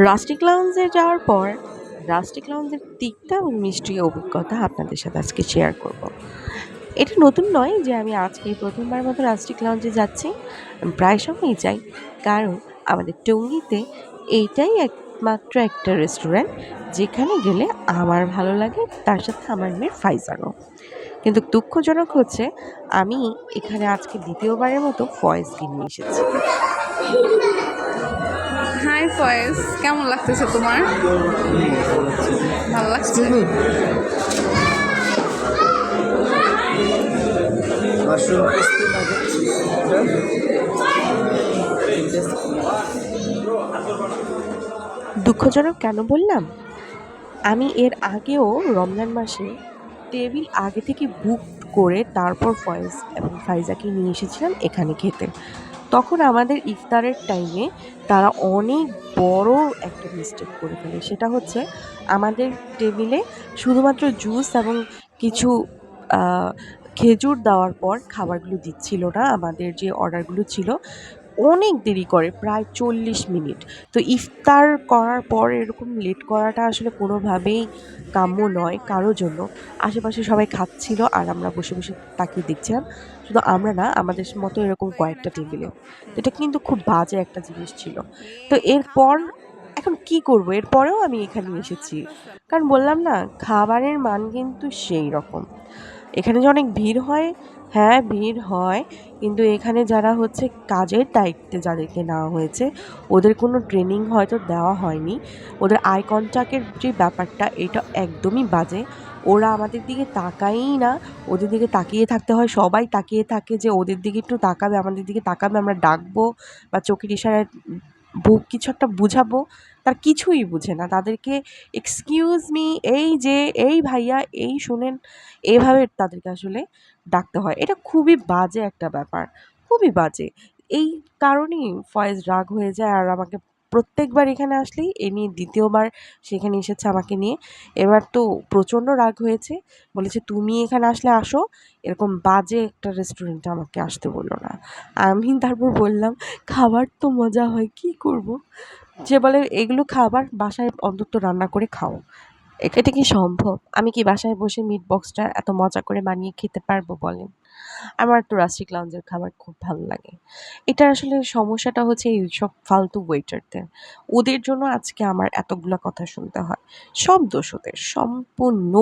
Rustic লাউঞ্জে যাওয়ার পর, rustic লাউঞ্জের তিক্তা এবং মিষ্টি অভিজ্ঞতা আপনাদের সাথে আজকে শেয়ার করব। এটা নতুন নয় যে আমি আজকে প্রথমবার মতো রাস্টিক লাউঞ্জে যাচ্ছি। প্রায় সময়ই যাই, কারণ আমাদের টঙ্গিতে এইটাই একমাত্র একটা রেস্টুরেন্ট যেখানে গেলে আমার ভালো লাগে, তার সাথে আমার মেয়ের ফাইজারও কিন্তু দুঃখজনক হচ্ছে, আমি এখানে আজকে দ্বিতীয়বারের মতো ফয়েজ নিয়ে এসেছি। হাই ফয়েজ কেমন লাগতেছে তোমার? ভালো লাগছে? দুঃখজনক কেন বললাম? আমি এর আগেও রমজান মাসে টেবিল আগে থেকে বুক করে তারপর ফয়েজ এবং ফাইজাকে নিয়ে এসেছিলাম এখানে খেতে। তখন আমাদের ইফতারের টাইমে তারা অনেক বড় একটা মিস্টেক করে ফেলে। সেটা হচ্ছে আমাদের টেবিলে শুধুমাত্র জুস এবং কিছু খেজুর দেওয়ার পর খাবারগুলো দিচ্ছিল না। আমাদের যে অর্ডারগুলো ছিল অনেক দেরি করে, প্রায় চল্লিশ মিনিট। তো ইফতার করার পর এরকম লেট করাটা আসলে কোনোভাবেই কাম্য নয় কারোর জন্য। আশেপাশে সবাই খাচ্ছিল আর আমরা বসে বসে তাকিয়ে দেখছিলাম। শুধু আমরা না, আমাদের মতো এরকম কয়েকটা টেবিলে এটা কিন্তু খুব বাজে একটা জিনিস ছিল। তো এরপর এখন কি করব? এরপরেও আমি এখানে এসেছি। কারণ বললাম না, খাবারের মান কিন্তু সেই রকম। এখানে যে অনেক ভিড় হয় হ্যাঁ ভিড় হয়, কিন্তু এখানে যারা হচ্ছে কাজের দায়িত্বে যাদেরকে নেওয়া হয়েছে, ওদের কোনো ট্রেনিং হয়তো দেওয়া হয়নি। ওদের আই কন্ট্যাক্টের যে ব্যাপারটা, এটা একদমই বাজে। ওরা আমাদের দিকে তাকায়ই না। ওদের দিকে তাকিয়ে থাকতে হয়, সবাই তাকিয়ে থাকে যে ওদের দিকে একটু তাকাবে, আমাদের দিকে তাকাবে, আমরা ডাকবো বা চোখের ইশারায় কিছু একটা বুঝাবো। তার কিছুই বুঝে না। তাদেরকে এক্সকিউজ মি এই যে, এই ভাইয়া, এই শুনেন। এভাবে তাদেরকে আসলে ডাকতে হয়। এটা খুবই বাজে একটা ব্যাপার। খুবই বাজে। এই কারণেই ফয়েজ রাগ হয়ে যায় আর আমাকে প্রত্যেকবার এখানে আসলেই এ নিয়ে দ্বিতীয়বার সেখানে এসেছে আমাকে নিয়ে। এবার তো প্রচণ্ড রাগ হয়েছে। বলেছে, তুমি এখানে আসলে আসো। এরকম বাজে একটা রেস্টুরেন্টে আমাকে আসতে বলল না। আমি তারপর বললাম, খাবার তো মজা হয়, কি করব? যে বলে, এগুলো খাবার বাসায় অন্তত রান্না করে খাও। এটা কি সম্ভব? আমি কি বাসায় বসে মিট বক্সটা এত মজা করে বানিয়ে খেতে পারব বলেন? আমার তো রাস্টিক লাউঞ্জের খাবার খুব ভালো লাগে। এটা আসলে সমস্যাটা হচ্ছে এই সব ফালতু ওয়েটারদের ওদের জন্য আজকে আমার এতগুলো কথা শুনতে হয়। সব দোষ ওদের সম্পূর্ণ।